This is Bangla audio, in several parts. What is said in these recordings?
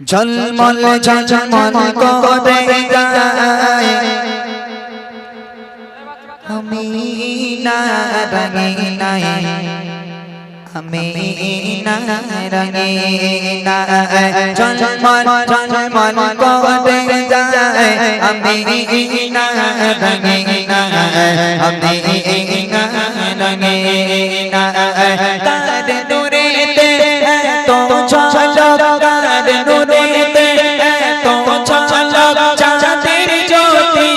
ঝলমল ঝলমল করে যায়? আমি না রঙে নাই। আমি না রঙে না ঝলমল ঝলমল করে যায়? আমি না রঙে না আমি তার নূরেতে ঝলক চাঁদের জ্যোতি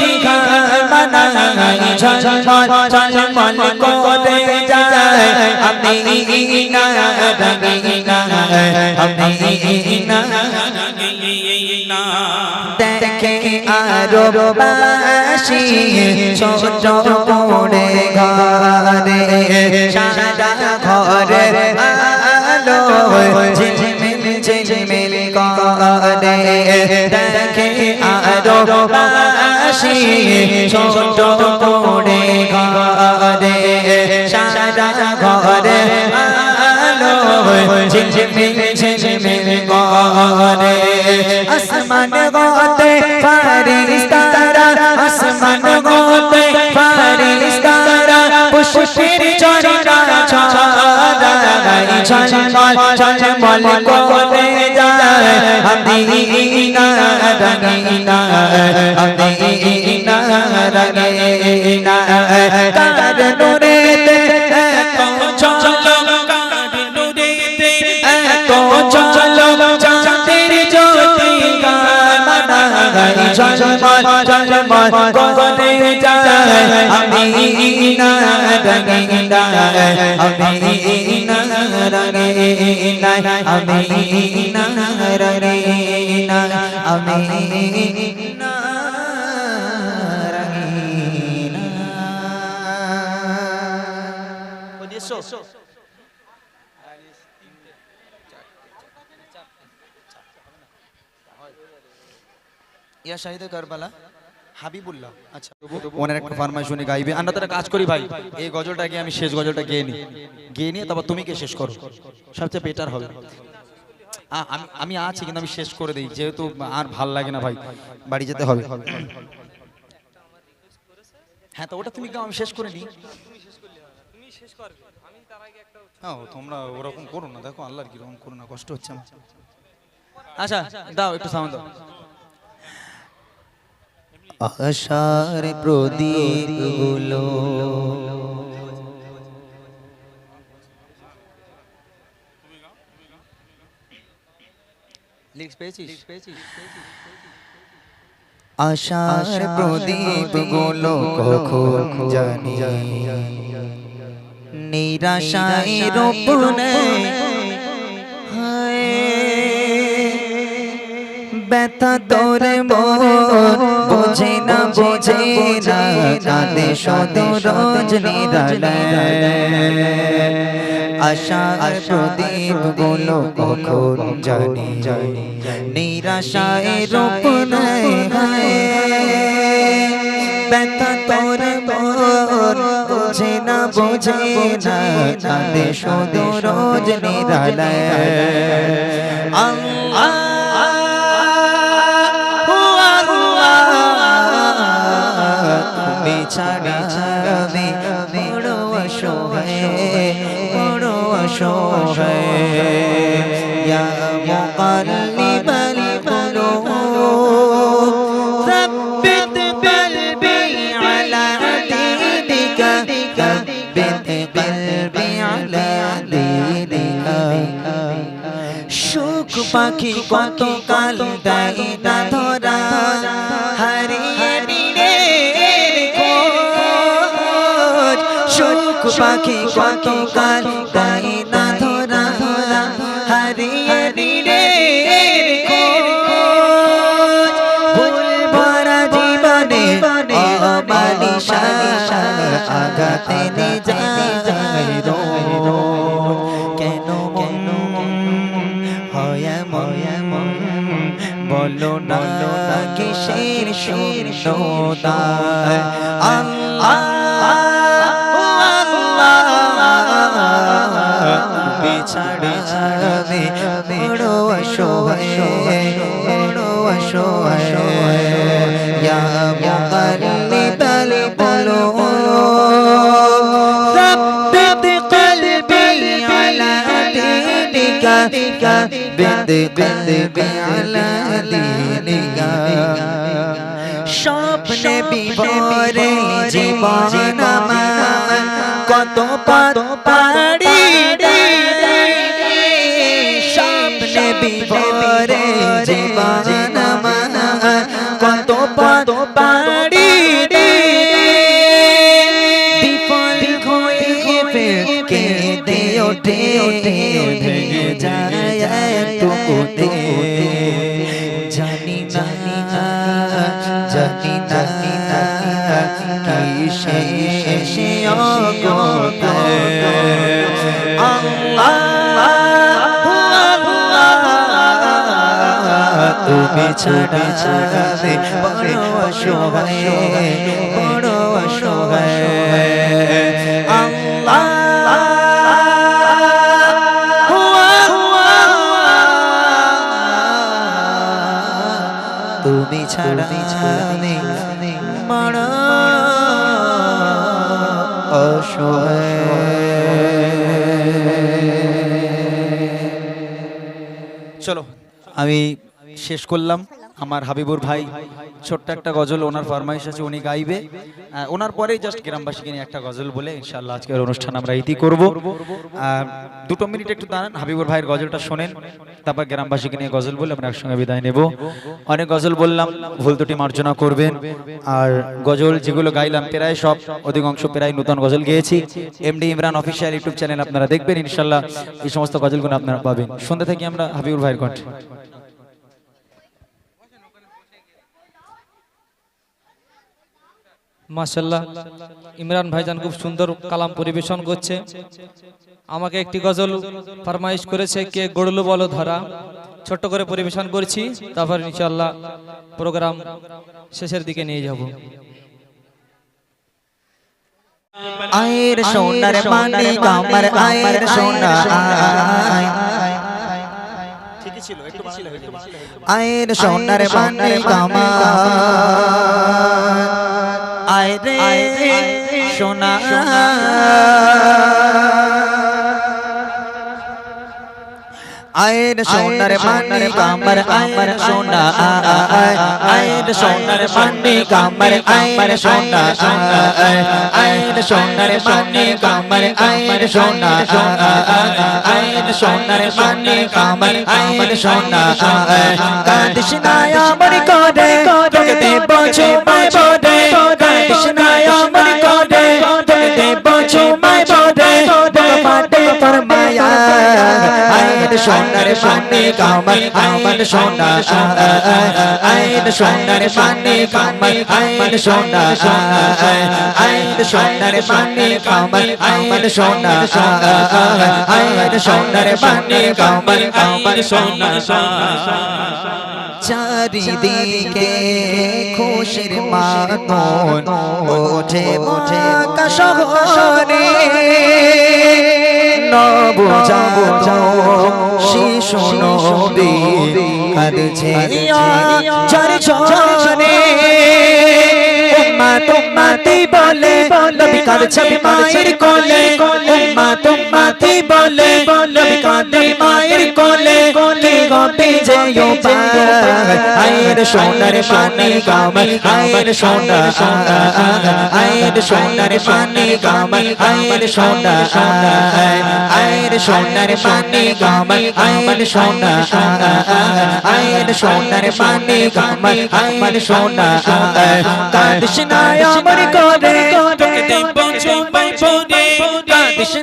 ঝলমল ঝলমল করে যায় আমি না রঙিনা আমি না দেখে আরও বাসি ছোট করে ঘরে সারা ঘরে আলো ঝিলমিল ঝিলমিল করে দেখে আরও বাসি ছোট করে ঘরে সারা ঘরে আলো ঝিলমিল ঝিলমিল করে আসমান গোতে ফারিস্তারা আসমান গোতে ফারিস্তারা পুষ্পের চরণা ছড়াই ঝলমল ঝলমল করে যায় আদিনা রঙিনা আদিনা রঙিনা কার নুরে চলো নুরে তো চলো চাঁদের জ্যোতি গানাই ঝলমল ঝলমল করে যায় আমি না রঙিনা আমি হাবিবুল্লাহ। আচ্ছা ওনার একটা গাইবে তারা কাজ করি ভাই এই গজলটাকে আমি শেষ গজলটা গেয়ে নিই গেয়ে নিয়ে তারপর তুমি কে শেষ করো? সবচেয়ে বেটার হবে। আমি আমি আছি কিন্তু আমি শেষ করে দিই যেহেতু আর ভালো লাগে না ভাই বাড়ি যেতে হবে। হ্যাঁ তো ওটা তুমি গাও আমি শেষ করে নিই হ্যাঁ তোমরা ওরকম করো না দেখো আল্লাহর কীরকম করো না কষ্ট হচ্ছে আমার। আচ্ছা দাও একটু সাউন্ড দাও। আশার প্রদীপগুলো। আশার প্রদীপগুলো কখন জানি। নিরাশায় রোপণে ব্যথা তোরে মোর বোঝে না বোঝে না কাঁদে সদে রোজ আশা প্রদীপগুলো কখন জানি জানি। নিরাশায় রোপণায় হায় ব্যথা তোরে মোর বোঝে না বোঝে না কাঁদে সদে রোজ নিরালায় আল্লাহ অসহায় ইয়া মুকাল্লিবাল কুলুব ثبت قلبي على دينك ثبت قلبي على دينك সুখ পাখি কত কাল দেয় না ধরা হারিয়ে নিরে খোঁজ সুখ পাখি কত কাল দেয় না আঘাতে নে যায় কেন কেন হয় এমন? বলো না কিসের শূন্যতা আল্লাহ আল্লাহ বিছাড়া ছাড়বে বড় অসহায়। বড় অসহায়। বেঁধে বেঁধে বেলা দিনিকা স্বপ্নে বিভোরে জীবন আমার। কত পদ পাড়ি স্বপ্নে বিভোরে জীবন আমার। কত পদ পাড়ি বিপল হয়ে কেঁদে ওঠে। ওঠে। ভেঙে যায়। তুমি ছাড়া ছাড়াবে বড় তুমি ছাড়া আমি বড় অসহায় চলো আমি শেষ করলাম। আমার হাবিবুর ভাই, ছোট্ট একটা গজল ওনার ফরমাইশ আছে, উনি গাইবে। ওনার পরেই জাস্ট গ্রামবাসীকে নিয়ে একটা গজল বলে ইনশাল্লাহ আজকের অনুষ্ঠান আমরা ইতি করব। দুটো মিনিট একটু দাঁড়ান, হাবিবুর ভাইয়ের গজলটা শোনেন, তারপর গ্রামবাসীকে নিয়ে গজল বলে আমরা একসঙ্গে বিদায় নেব। অনেক গজল বললাম, ভুল ত্রুটি মার্জনা করবেন। আর গজল যেগুলো গাইলাম, প্রায় সব, অধিকাংশ প্রায় নতুন গজল গেয়েছি। MD Imran official YouTube channel আপনারা দেখবেন ইনশাল্লাহ এই সমস্ত গজলগুলো আপনারা পাবেন। সন্ধ্যা থেকে আমরা হাবিবুর ভাইয়ের কণ্ঠে। মাশাল্লাহ ইমরান ভাইজান খুব সুন্দর কালাম পরিবেশন করছে। আমাকে একটি গজল ফরমাইশ করেছে কে গড়লু বলো ধরা? ছোট্ট করে পরিবেশন করছি তারপর ইনশাল্লাহ প্রোগ্রাম শেষের দিকে নিয়ে যাব। আয়ের সোনার মানে কামার আয়ের সোনা আয়। ঠিকই ছিল একটু বাড়ালে আয়ের সোনার মানে কামার আয় রে সোনা। আয়ের সোনার মানে কামার আয়ের সোনা। আয়ের সোনার মানে কামার আয়ের সোনা আয়ের সোনার মানে কামার আয়ের সোনা আয়ের সোনার মানে কামার আয়ের সোনা কাদিস না আমার করে তোকে দেব ছুমাই সোনার মানে কামার আয়ের সোনা আয়ের সোনার মানে কামার আয়ের সোনা আয়ের সোনার মানে কামার আয়ের সোনা আয়ের সোনার মানে কামার আয়ের সোনা চারিদিকে খুশির মাতন ওঠে ওঠে কাশহরে নব যাব শিশু নবী কাঁদছে চারি ছনে উম্মা তুম্মাতি বলে নবী কাঁদছে মায়ের কোলে। উম্মা তুম্মাতি বলে নবী কাঁদে মায়ের কোলে। কোলে। গপে যেও আয়ের সোনার পানি কামাল আয়ের সোনা আয়ের সোনার পানি কামাল আয়ের সোনা আয়ের সোনার পানি কামাল আয়ের সোনা আয়ের সোনার পানি কামাল আয়ের সোনা কাদিস আমার করে তোকে দেব চুমাই বনে কাদিস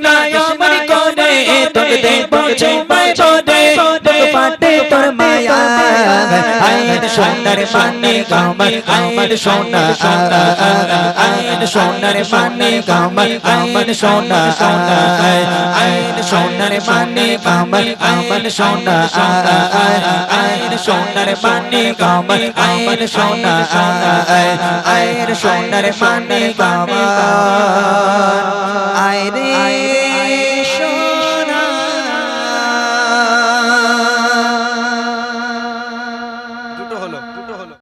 আমার করে তোকে দেব চুমাই আয়ের সোনার পানি কামাল আয়ের সোনা আয়ের সোনার পানি কামাল আয়ের সোনা আয়ের সোনার পানি কামাল আয়ের সোনা আয়ের সোনার পানি কামাল আয়ের সোনা আয়ের সোনার পানি কামাল আয়ের